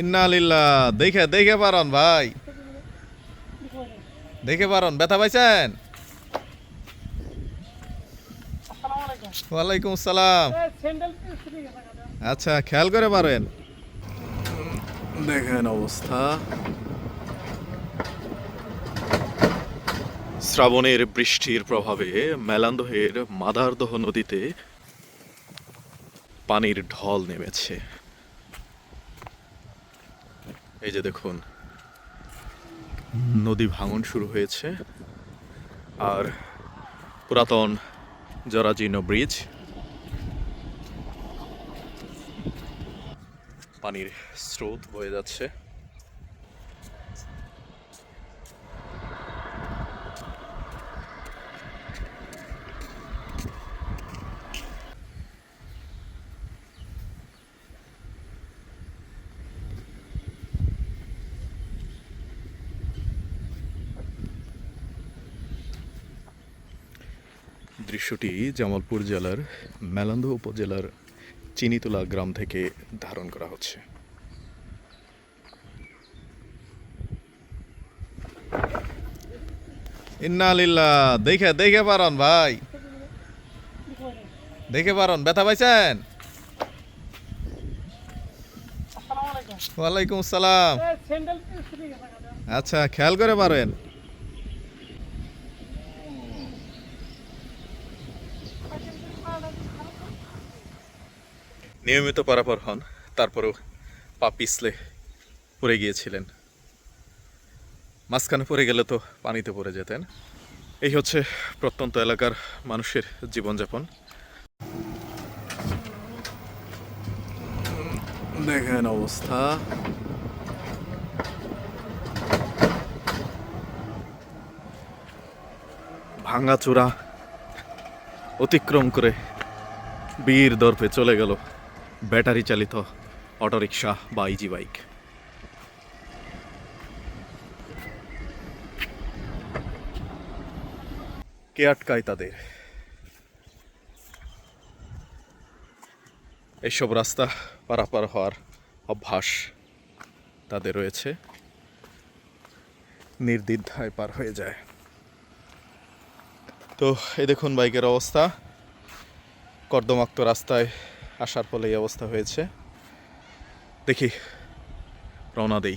ইন্নালিল্লাহ দেখে দেখে পারন ভাই। দেখে পারন, ব্যথা পাইছেন? ওয়ালাইকুম আসসালাম। আচ্ছা খেয়াল করে পারেন। দেখেন অবস্থা। শ্রাবণের বৃষ্টির প্রভাবে মেলান্দহের মাদারদহ নদীতে পানির ঢল নেমেছে। এই যে দেখুন, নদী ভাঙন শুরু হয়েছে আর পুরাতন জরাজীর্ণ ব্রিজ, পানির স্রোত হয়ে যাচ্ছে। দৃশ্যটি জামালপুর জেলার মেলান্দ উপজেলার চিনিতলা গ্রাম থেকে ধারণ করা হচ্ছে। ইন্নালিল্লাহ দেখে দেখে পারন ভাই। দেখে পারন ব্যথা পাইছেন? ওয়ালাইকুম আসসালাম। আচ্ছা খেয়াল করে পারেন। নিয়মিত পারাপার হন, তারপরেও পা পিছলে পড়ে গিয়েছিলেন। মাঝখানে পড়ে গেলে তো পানিতে পড়ে যেতেন। এই হচ্ছে প্রত্যন্ত এলাকার মানুষের জীবনযাপন। দেখেন অবস্থা। ভাঙাচোরা অতিক্রম করে বীর দর্পে চলে গেল। ব্যাটারি চালিত অটোরিকশা বা ইজি বাইক। কে আটকায় তাদের? এইসব রাস্তা পারাপার হওয়ার অভ্যাস তাদের রয়েছে। নির্দ্বিধায় পার হয়ে যায়। তো এই দেখুন বাইকের অবস্থা। কর্দমাক্ত রাস্তায় আসার ফলে এই অবস্থা হয়েছে। দেখি রওনা দেই।